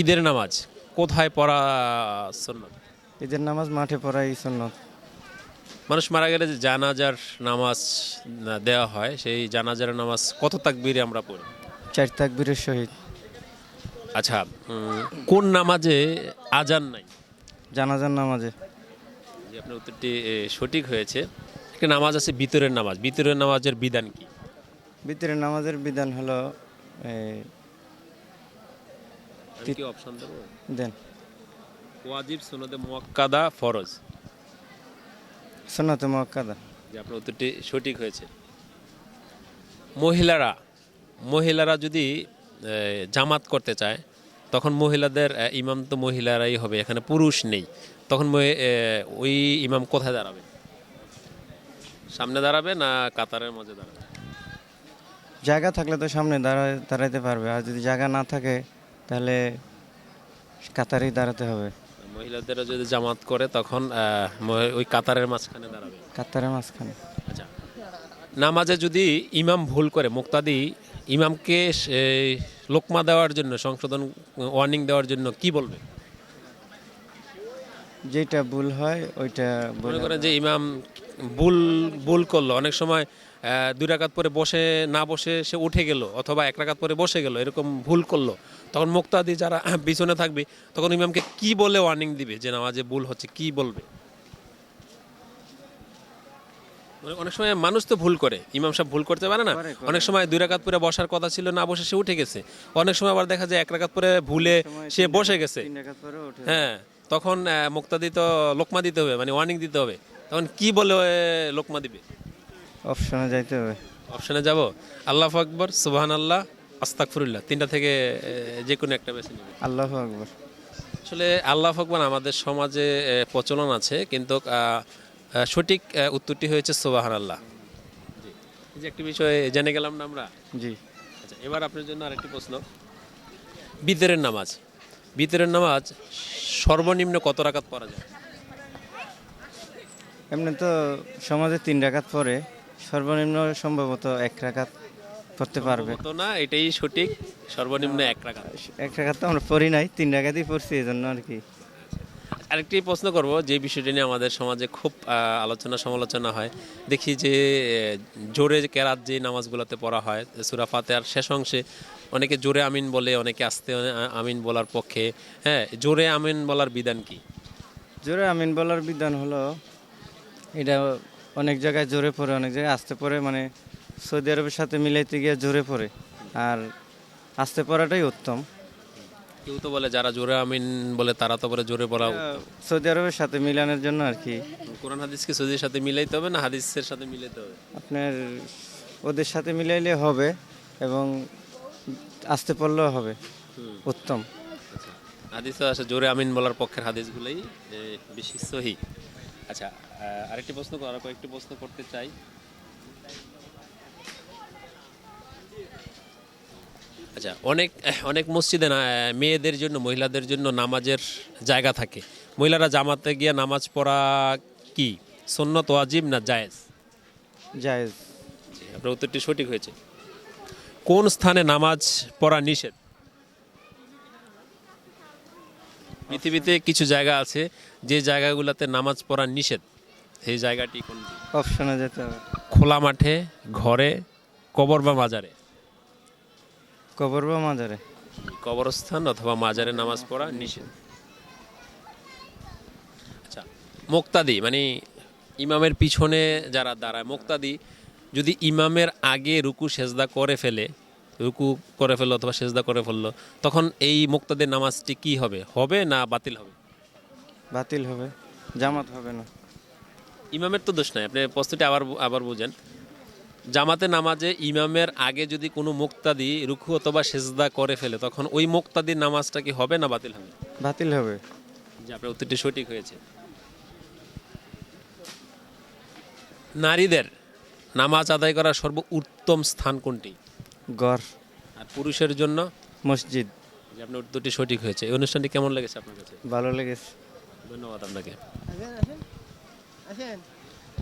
ঈদের নামাজ কোথায় পড়া সুন্নত? ঈদের নামাজ মাঠে পড়াই সুন্নত। মানুষ মারা গেলে যে জানাজার নামাজ দেওয়া হয় সেই জানাজার নামাজ কত তাকবীরে আমরা পড়ি? চার তাকবীরের সহিত। আচ্ছা কোন নামাজে আজান নাই? জানাজার নামাজে। যে আপনার উত্তরটি সঠিক হয়েছে। একটা নামাজ আছে ভিতরের নামাজ। ভিতরের নামাজের বিধান কি? ভিতরে নামাজের বিধান হলো কি অপশন দেবো? দেন। ওয়াজিব সুনদে মুয়াক্কাদা ফরজ। সুন্নতে মক্কাদা যে আপনার উত্তরটি সঠিক হয়েছে। মহিলারা মহিলারা যদি জামাত করতে চায় তখন মহিলাদের ইমাম তো মহিলারাই হবে এখানে পুরুষ নেই। তখন ওই ইমাম কোথায় দাঁড়াবে? সামনে দাঁড়াবে না কাতারের মাঝে দাঁড়াবে? জায়গা থাকলে তো সামনে দাঁড়ায় দাঁড়াইতে পারবে আর যদি জায়গা না থাকে তাহলে কাতারেই দাঁড়াতে হবে। মহিলাদেরও যদি জামাত করে তখন ওই কাতারের মাঝখানে দাঁড়াবে। কাতারের মাঝখানে। আচ্ছা। নামাজে যদি ইমাম ভুল করে মুক্তাদি ইমামকে লোকমা দেওয়ার জন্য সংশোধন ওয়ার্নিং দেওয়ার জন্য কি বলবে? যেটা ভুল হয় ওইটা মনে করেন যে ইমাম ভুল ভুল করল। অনেক সময় দুই রাকাত পরে বসে না বসে সে উঠে গেল অথবা এক রাকাত পরে বসে গেল এরকম ভুল করল। তখন মুক্তাদি যারা পিছনে থাকবে তখন ইমামকে কি বলে ওয়ার্নিং দিবে যে নামাজে ভুল হচ্ছে কি বলবে? মানে অনেক সময় মানুষ তো ভুল করে ইমাম সাহেব ভুল করতে পারে না। অনেক সময় দুই রাকাত পরে বসার কথা ছিল না বসে সে উঠে গেছে। অনেক সময় আবার দেখা যায় এক রাকাত পরে ভুলে সে বসে গেছে। হ্যাঁ তখন আহ, মুক্তাদি তো লোকমা দিতে হবে মানে ওয়ার্নিং দিতে হবে। তখন কি বলে লোকমা দিবে? অপশনে যাইতে হবে। অপশনে যাব? আল্লাহ আকবর সুবাহান আল্লাহ আস্তাকফরুল্লাহ তিনটা থেকে যে কোনো একটা বেছে নেবে। আল্লাহ আকবর। আসলে আল্লাহ আকবর আমাদের সমাজে প্রচলন আছে কিন্তু সঠিক উত্তরটি হয়েছে সুবাহান আল্লাহ জি। এই যে একটি বিষয় জেনে গেলাম না আমরা। জি। আচ্ছা এবার আপনার জন্য আরেকটি প্রশ্ন। বিতরের নামাজ। বিতরের নামাজ সর্বনিম্ন কত রাকাত পড়া যায়? এমনি তো সমাজে তিন রাকাত পরে সর্বনিম্ন সম্ভবত এক রাখাত পড়তে পারবে। তো না এটাই সঠিক সর্বনিম্ন এক রাকাত এক রাকাত তো আমরা পড়ি নাই তিন রাকাতই পড়ছি এই জন্য আর কি। আরেকটি প্রশ্ন করব যে বিষয়টি নিয়ে আমাদের সমাজে খুব আলোচনা সমালোচনা হয়। দেখি যে জোরে কেরাত যে নামাজগুলোতে পড়া হয় সুরাফাতে আর শেষ অংশে অনেকে জোরে আমিন বলে অনেকে আস্তে আমিন বলার পক্ষে। হ্যাঁ জোরে আমিন বলার বিধান কি? জোরে আমিন বলার বিধান হলো এটা অনেক জায়গায় জোরে পড়ে অনেক জায়গায় আসতে পড়ে মানে সৌদি আরবের সাথে মিলাইতে গিয়ে জোরে পড়ে। আর আসতে পড়াটাই উত্তম। কেউ তো বলে যারা জোরে আমিন বলে তারা তো বলে জোরে পড়া সৌদি আরবের সাথে মিলানোর জন্য আর কি। কোরআন হাদিসকে সৌদির সাথে মিলাইতে হবে না হাদিসের সাথে মিলাইতে হবে? আপনার ওদের সাথে মিলাইলে হবে এবং আসতে পড়লেও হবে। উত্তম। হাদিস আছে জোরে আমিন বলার পক্ষের হাদিসগুলোই বেশি সহি। আচ্ছা আরেকটি প্রশ্ন আরও কয়েকটি প্রশ্ন করতে চাই। আচ্ছা অনেক অনেক মসজিদে না মেয়েদের জন্য মহিলাদের জন্য নামাজের জায়গা থাকে। মহিলারা জামাতে গিয়ে নামাজ পড়া কি? সন্ন্যত ওয়াজিব না জায়েজ? জায়েজ। আপনার উত্তরটি সঠিক হয়েছে। কোন স্থানে নামাজ পড়া নিষেধ? পৃথিবীতে কিছু জায়গা আছে যে জায়গাগুলোতে নামাজ পড়া নিষেধ। সেই জায়গাটি কোনটি? অপশনে যেতে হবে। খোলা মাঠে ঘরে কবর বা মাজারে? কবর বা মাজারে। কবরস্থান অথবা মাজারে নামাজ পড়া নিষেধ। আচ্ছা মোক্তাদি মানে ইমামের পিছনে যারা দাঁড়ায় মোক্তাদি যদি ইমামের আগে রুকু সেজদা করে ফেলে রুকু করে ফেলল অথবা সেজদা করে ফেলল তখন এই মুক্তাদের নামাজটি কি হবে? হবে না বাতিল হবে? বাতিল হবে জামাত হবে না। ইমামের তো দোষ নাই আপনি প্রস্তুতি আবার আবার বুঝেন। জামাতে নামাজে ইমামের আগে যদি কোনো মুক্তাদি রুকু অথবা সেজদা করে ফেলে তখন ওই মুক্তাদির নামাজটা কি হবে না বাতিল হবে? বাতিল হবে। যে আপনার উত্তরটি সঠিক হয়েছে। নারীদের নামাজ আদায় করার সর্ব উত্তম স্থান কোনটি? গড়। আর পুরুষের জন্য? মসজিদ। যে আপনার উত্তরটি সঠিক হয়েছে। এই অনুষ্ঠানটি কেমন লেগেছে আপনার কাছে? ভালো লেগেছে। ধন্যবাদ আপনাকে। আসেন আসেন।